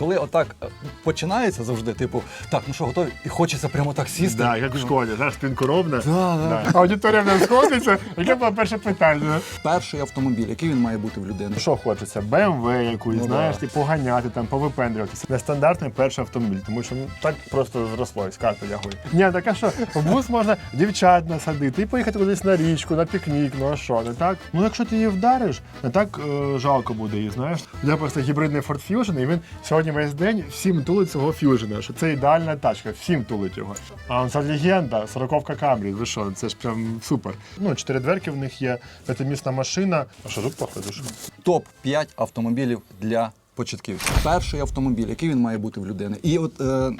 коли отак е, починається завжди, типу, так, ну що, готові? І хочеться прямо так сісти. Да, як в школі, знаєш, спинку ровно. Да, да. Аудиторія в нас сходиться. Яке було перше питання? Перший автомобіль, який він має бути в людини? Що хочеться? BMW якусь, Ну, знаєш, да. і поганяти, там, повипендрюватися. Нестандартний перший автомобіль, тому що ну, так просто зросло, з карти лягли. Ні, так а що, в бус можна дівчат насадити і поїхати кудись на річку, на пікнік, ну а що, не так? Ну якщо ти її вдариш, не так е, жалко буде її, знаєш. Я просто гібридний Ford Fusion, і він сьогодні весь день всім тулить цього Fusion, що це ідеальна тачка, всім тулить його. А це легенда, 40-ка Камрі, ви що, це ж прям супер. Ну, чотири дверки в них є, п'ятимісна машина. А що тут походу? що? Топ 5 автомобілів для початківців. Перший автомобіль, який він має бути в людини. І от е,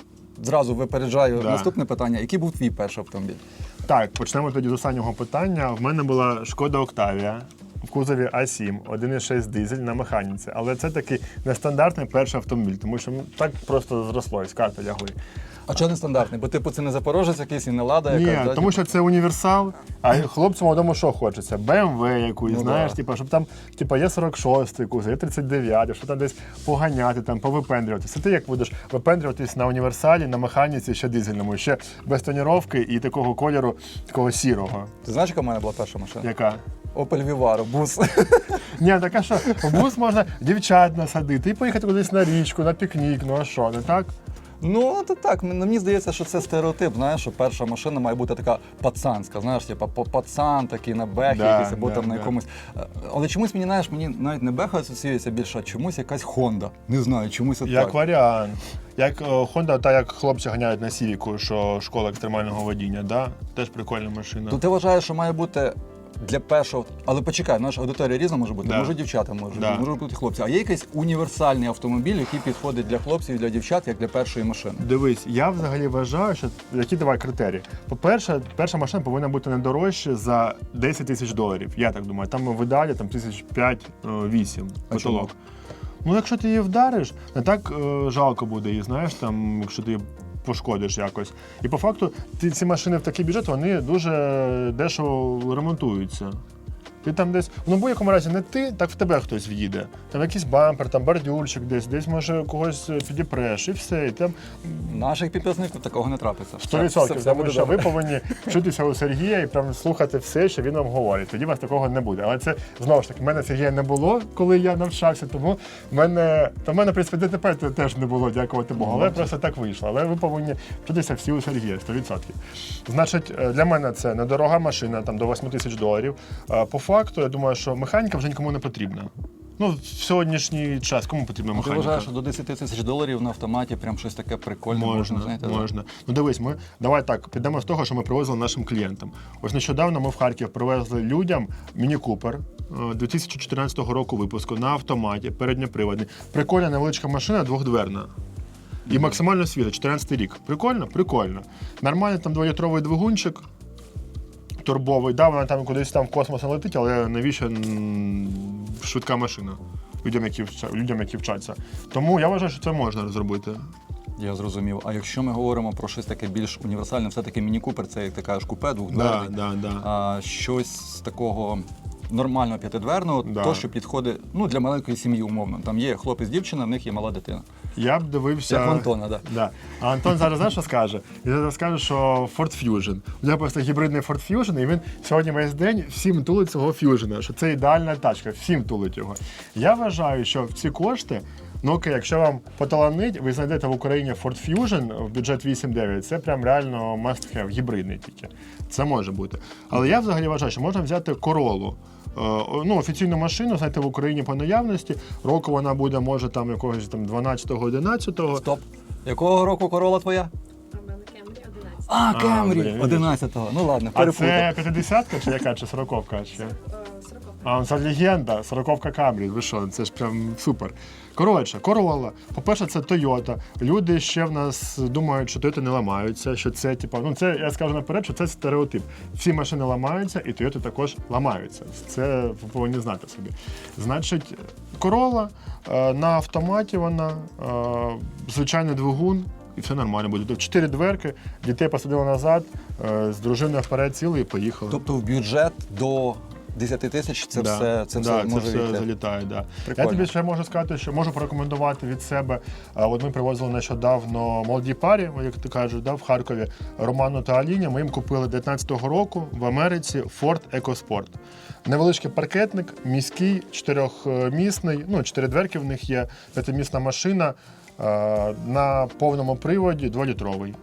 зразу випереджаю Да. наступне питання: який був твій перший автомобіль? Так, почнемо тоді з останнього питання. В мене була шкода Октавія в кузові А7, 1,6 дизель на механіці. Але це такий нестандартний перший автомобіль, тому що ну, так просто зросло, з карти лягли. А чого не стандартний? Бо типу це не запорожець якийсь і не лада Ні, да, тому типу? що це універсал, а хлопцям молодому що хочеться? BMW якусь, Ну, знаєш, да. типу, щоб там типу, є 46-й кузов, є 39-й, щоб там десь поганяти, там, повипендрюватися. Ти як будеш випендрюватись на універсалі, на механіці, ще дизельному, ще без тоніровки і такого кольору, такого сірого. Ти знаєш, яка в мене була перша машина? Яка? Opel Vivaro, бус. Ні, так а що, в бус можна дівчат насадити і поїхати кудись на річку, на пікнік, ну а що, не так? Ну, то так, мені мені здається, що це стереотип, знаєш, що перша машина має бути така пацанська, знаєш, типа по- пацан такий на бехі, Да, якийсь, або да, там на да. якомусь. Е, Але чомусь мені, знаєш, мені навіть не беха асоціюється більше, а чомусь якась Honda. Не знаю, чомусь от Як так. варіант. Як е, Honda, та як хлопці ганяють на Сівіку, що школа екстремального водіння, да? теж прикольна машина. То ти вважаєш, що має бути для першого. Але почекай, наша аудиторія різна може бути. Да. Може дівчата, може, Да. може бути хлопці. А є якийсь універсальний автомобіль, який підходить для хлопців і для дівчат, як для першої машини. Дивись, я взагалі вважаю, що які давай критерії. По-перше, перша машина повинна бути не дорожче за 10 тисяч доларів. Я так думаю. Там в ідеалі там тисяч 5-8 А чому? потолок. Ну, якщо ти її вдариш, не так е, жалко буде її, знаєш, там, якщо ти її пошкодиш якось. І по факту ці машини в такий бюджет, вони дуже дешево ремонтуються. Ти там десь, ну в будь-якому разі не ти, так в тебе хтось в'їде. Там якийсь бампер, там бордюрчик десь, десь може когось підіпреш, і все. І там Наших підписників такого не трапиться. Сто відсотків, тому що добре. ви повинні вчитися у Сергія і прям слухати все, що він вам говорить. Тоді у вас такого не буде. Але це знову ж таки, в мене Сергія не було, коли я навчався, тому в мене то в мене, в принципі, ДТП теж не було, дякувати Богу. Але просто так вийшло. Але ви повинні вчитися всі у Сергія, 100%. Значить, е, для мене це недорога машина, там до 8 тисяч доларів. По факту, я думаю, що механіка вже нікому не потрібна. Ну, в сьогоднішній час кому потрібна Ти механіка? вважаєш, що до 10 тисяч доларів на автоматі прям щось таке прикольне можна, Можна, знаєте, можна. Ну дивись, ми давай так підемо з того, що ми привозили нашим клієнтам. Ось нещодавно ми в Харків привезли людям Міні Купер 2014 року випуску на автоматі, передньоприводний. Прикольна невеличка машина, двохдверна. І максимально свіжа, 14 рік. Прикольно? Прикольно. Нормальний там дволітровий двигунчик. Турбовий, да, вона там кудись там в космос не летить, але навіщо швидка машина людям, які людям, які вчаться. Тому я вважаю, що це можна зробити. Я зрозумів. А якщо ми говоримо про щось таке більш універсальне, все-таки міні-купер, це як ти кажеш, купе двохдверний. Да, да, да. А щось з такого нормального п'ятидверного, Да. то, що підходить ну, для маленької сім'ї, умовно. Там є хлопець, дівчина, в них є мала дитина. Я б дивився. Як в Антона, да. Да. А Антон зараз знаєш, що скаже? Він зараз скаже, що Ford Fusion. У нього просто гібридний Ford Fusion, і він сьогодні весь день всім тулить цього Fusion, що це ідеальна тачка, всім тулить його. Я вважаю, що в ці кошти. Ну окей, якщо вам поталанить, ви знайдете в Україні Ford Fusion в бюджет 8-9, це прям реально must have, гібридний тільки. Це може бути. Але я взагалі вважаю, що можна взяти королу. Е, ну, офіційну машину, знаєте, в Україні по наявності. Року вона буде, може, там якогось там 12-го, 11-го. Стоп. Якого року корола твоя? У мене Кемрі 11. А, блін, Кемрі, 11-го. Ну ладно, А перепутав. це 50-ка чи яка, чи 40-ка? Чи? Е, Сороковка. А, це легенда, 40-ка Камрі. Ви що, це ж прям супер. Коротше, Corolla. По-перше, це Toyota. Люди ще в нас думають, що Toyota не ламаються, що це, типу, ну це я скажу наперед, що це стереотип. Всі машини ламаються, і Toyota також ламаються. Це ви повинні знати собі. Значить, Corolla е, на автоматі вона, е, звичайний двигун. І все нормально буде. Чотири дверки, дітей посадили назад, е, з дружиною вперед сіли і поїхали. Тобто в бюджет до 10 тисяч це Да. все, це да, все може це все залітає. Да. Я тобі ще можу сказати, що можу порекомендувати від себе. От ми привозили нещодавно молоді парі, як ти кажеш, да, в Харкові Роману та Аліні. Ми їм купили 19-го року в Америці Ford EcoSport. Невеличкий паркетник, міський, чотирьохмісний, ну, чотири дверки в них є, п'ятимісна машина на повному приводі, дволітровий.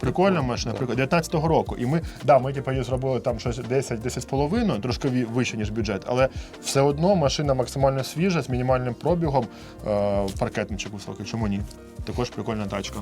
Прикольна машина, наприклад, 19-го року. І ми, да, ми типу, її зробили там щось 10 10,5, трошки вище, ніж бюджет, але все одно машина максимально свіжа, з мінімальним пробігом, е, паркетничок високий. Чому ні? Також прикольна тачка.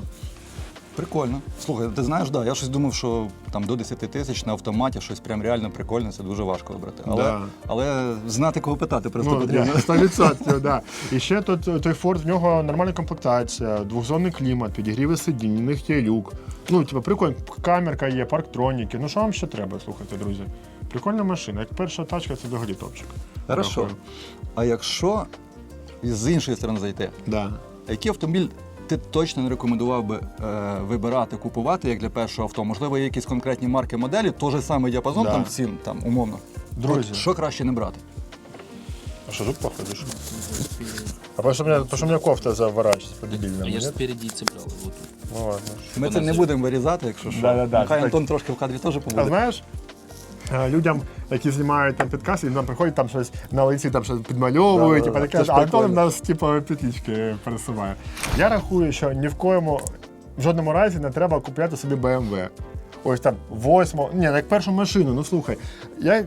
Прикольно. Слухай, ти знаєш, да, я щось думав, що там до 10 тисяч на автоматі щось прям реально прикольне, це дуже важко обрати. Але, Да. але знати, кого питати просто Ну, потрібно. ні, 100%, да. І ще тут е, той Ford, в нього нормальна комплектація, двохзонний клімат, підігріви сидінь, в них є люк. Ну, типу, прикольно, камерка є, парктроніки. Ну що вам ще треба, слухайте, друзі? Прикольна машина. Як перша тачка, це взагалі топчик. Хорошо. Дякую. А якщо з іншої сторони зайти, Да. який автомобіль ти точно не рекомендував би е, вибирати, купувати як для першого авто? Можливо, є якісь конкретні марки моделі, той же самий діапазон, Да. там цін, там умовно. Друзі. От що краще не брати? А що тут походиш? А потому что у меня, потому что у меня кофта заворачивается по дебильному, А я ж нет? спереди цеплял вот. Ну ладно. Ми це не будемо вирізати, якщо що. Да-да-да, Нехай це Антон трошки в кадрі теж А побуде. знаєш, е, людям, які знімають там підкаси, нам приходять там щось на лиці там щось підмальовують, Да-да-да, типу, це таке, ж а Антон прикольно. нас типу, петлички пересуває. Я рахую, що ні в коєму, в жодному разі не треба купляти собі BMW. Ось там восьмо, ні, як першу машину, ну слухай, я,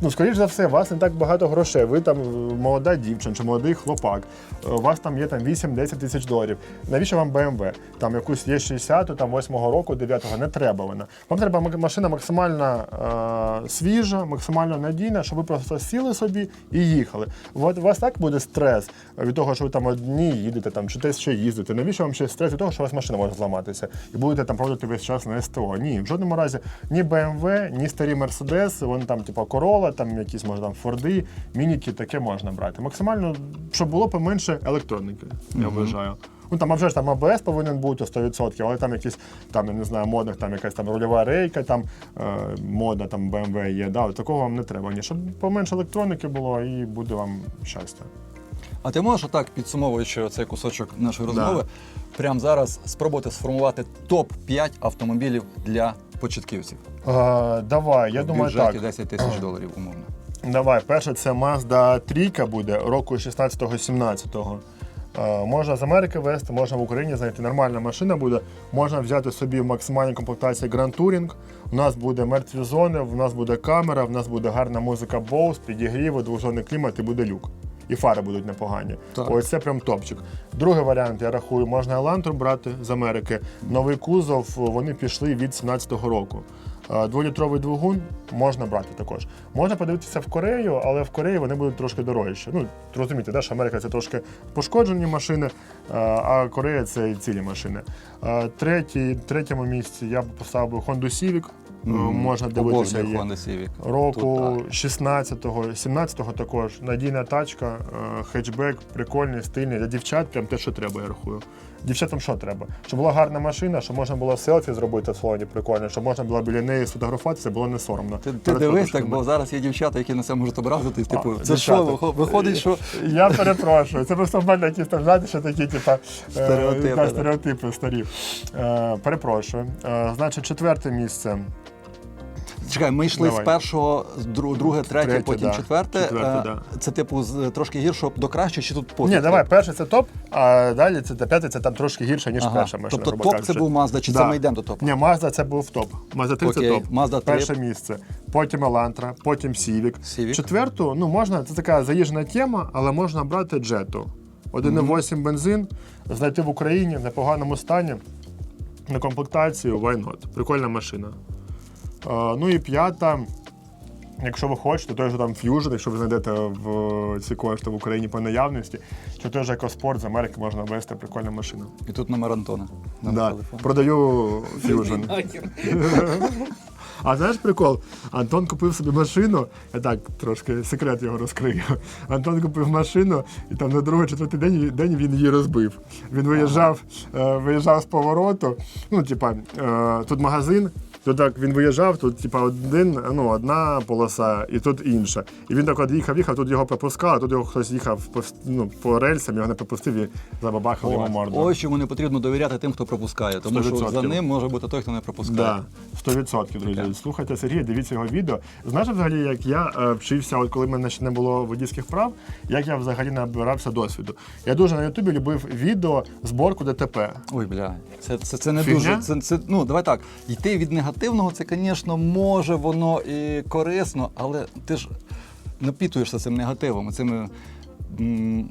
ну, скоріш за все, у вас не так багато грошей. Ви там е, молода дівчина чи молодий хлопак. Е, У вас там є там 8-10 тисяч доларів. Навіщо вам BMW? Там якусь є 60 там 8-го року, 9-го, не треба вона. Вам треба машина максимально е, свіжа, максимально надійна, щоб ви просто сіли собі і їхали. От у вас так буде стрес від того, що ви там одні їдете, там, чи десь ще їздите. Навіщо вам ще стрес від того, що у вас машина може зламатися? І будете там проводити весь час на СТО? Ні, в жодному разі ні BMW, ні старі Mercedes, вони там, типу, Corolla, там якісь може там Форди, мініки, таке можна брати. Максимально, щоб було поменше електроніки, я вважаю. Ну там а вже ж там АБС повинен бути 100%, але там якісь там, я не знаю, модних, там якась там рульова рейка, там е, мода там BMW є. Да, такого вам не треба. Ні, щоб поменше електроніки було і буде вам щастя. А ти можеш отак, підсумовуючи цей кусочок нашої розмови, прямо зараз спробувати сформувати топ-5 автомобілів для початківців. Е, давай, я в думаю, бюджеті так. 10 тисяч доларів, умовно. Давай, перше це Mazda 3 буде року 16-17. Е, Можна з Америки вести, можна в Україні знайти. Нормальна машина буде. Можна взяти собі в максимальній комплектації Grand Touring. У нас буде мертві зони, в нас буде камера, в нас буде гарна музика Bose, підігріви, двозонний клімат і буде люк. І фари будуть непогані. Так. Ось це прям топчик. Другий варіант, я рахую, можна Elantra брати з Америки. Новий кузов, вони пішли від 17-го року. Е, Дволітровий двигун можна брати також. Можна подивитися в Корею, але в Кореї вони будуть трошки дорожчі. Ну, розумієте, да, що Америка це трошки пошкоджені машини, а Корея це цілі машини. Е, Третій, третьому місці я б поставив Honda Civic. Е, Можна дивитися її. Honda. Року Тут 16-го, 17-го також. Надійна тачка, е, хетчбек, прикольний, стильний. Для дівчат прям те, що треба, я рахую. Дівчатам що треба? Щоб була гарна машина, щоб можна було селфі зробити в салоні прикольно, щоб можна було біля неї сфотографуватися, було не соромно. Ти, ти дивись так, бо зараз є дівчата, які на це можуть образитись. Типу, А, це дівчата. вихо- виходить, що Я перепрошую. Це просто в мене якісь там, знаєте, що такі, типа, е, Стереотипи, да, да. стереотипи старі. Е, перепрошую. Е, значить, четверте місце. чекай, ми йшли Давай. з першого, з друге, третє, Третє, потім да. четверте. Четверте, да. Це типу з трошки гіршого до кращого, чи тут пофіг? Ні, давай, перше це топ, а далі це п'яте, це там трошки гірше, ніж Ага. перша машина. Тобто топ кажучи. це був Mazda, чи це ми йдемо до топу? Ні, Mazda це був топ. Mazda 3 Окей, це топ. Mazda 3. Перше місце. Потім Elantra, потім. Civic. Четверту, ну можна, це така заїжджена тема, але можна брати Jetta. 1,8 бензин, знайти в Україні в непоганому стані. На комплектацію why not? Прикольна машина. Е, ну і п'ята. Якщо ви хочете, той же там Fusion, якщо ви знайдете в ці кошти в Україні по наявності, чи той же EcoSport з Америки можна ввести прикольна машина. І тут номер Антона. на Да. Продаю Fusion. А знаєш прикол? Антон купив собі машину, я так трошки секрет його розкрию. Антон купив машину, і там на другий четвертий день, день він її розбив. Він виїжджав, е, виїжджав з повороту. Ну, типа, е, тут магазин, Тут так він виїжджав, тут типа один, ну, одна полоса, і тут інша. І він так от їхав, їхав, тут його пропускали, тут його хтось їхав по, ну, по рельсам, його не пропустив і забабахав йому морду. Ось чому не потрібно довіряти тим, хто пропускає, тому що 100%. за ним може бути той, хто не пропускає. Да, 100%, друзі. Таке. Слухайте Сергія, дивіться його відео. Знаєш, взагалі, як я е, вчився, от коли в мене ще не було водійських прав, як я взагалі набирався досвіду. Я дуже на Ютубі любив відео зборку ДТП. Ой, бля, це, це, це не Фігня? дуже. Це, це, ну, давай так. Йти від негативного, це, звісно, може воно і корисно, але ти ж напітуєшся цим негативом, цими.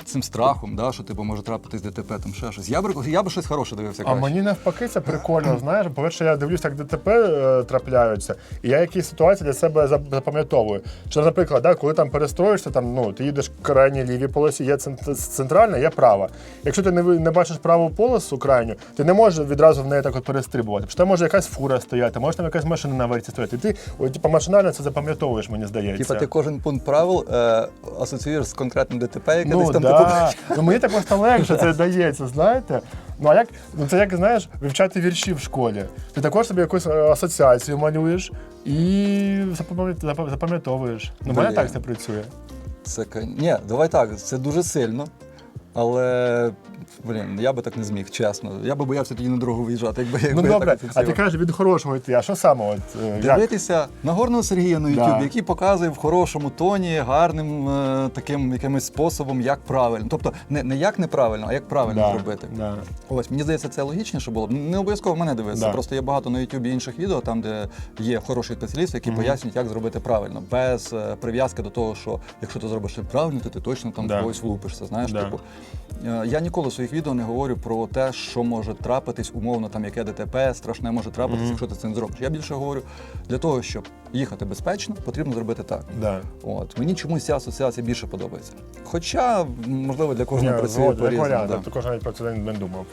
Цим страхом, да, що типу може трапитись ДТП, там ще щось. Я б, я б щось хороше дивився. А краще. мені навпаки це прикольно. Знаєш, по-перше, я дивлюся, як ДТП е, трапляються, і я якісь ситуації для себе запам'ятовую. Що, наприклад, да, коли там перестроїшся, там ну ти їдеш в крайній лівій полосі, є цент- центральна, є права. Якщо ти не не бачиш праву полосу крайню, ти не можеш відразу в неї так от перестрибувати. Тому що там може якась фура стояти, може там якась машина на верті стояти. І ти от, типу, машинально це запам'ятовуєш, мені здається. Типа ти кожен пункт правил е, асоціюєш з конкретним ДТП, десь Ну, там да. типу, ну мені так просто легше це дається, знаєте. Ну а як ну це як знаєш, вивчати вірші в школі. Ти також собі якусь е, асоціацію малюєш і запам'ятовуєш. Ну, мене так це працює. Це ні, давай так, це дуже сильно. Але блін, я би так не зміг, чесно. Я би боявся тоді на дорогу виїжджати, якби, якби Ну я добре, так а ти кажеш від хорошого йти. А що саме? От, е, як? Дивитися Нагорного Сергія на Да. YouTube, який показує в хорошому тоні, гарним е, таким якимось способом, як правильно. Тобто не, не як неправильно, а як правильно Да, зробити. да. Ось мені здається, це логічніше було. б. Не обов'язково мене дивитися. Да. Просто є багато на YouTube інших відео, там де є хороші спеціалісти, які пояснюють, як зробити правильно, без е, прив'язки до того, що якщо ти зробиш це правильно, то ти точно там Да. когось влупишся. Знаєш, Да. типу. Е, Я ніколи в своїх відео не говорю про те, що може трапитись, умовно, там яке ДТП страшне може трапитись, якщо ти це не зробиш. Я більше говорю для того, щоб їхати безпечно, потрібно зробити так. Да. От мені чомусь ця асоціація більше подобається. Хоча, можливо, для кожного працює по-різному. да. також навіть про це не не думав.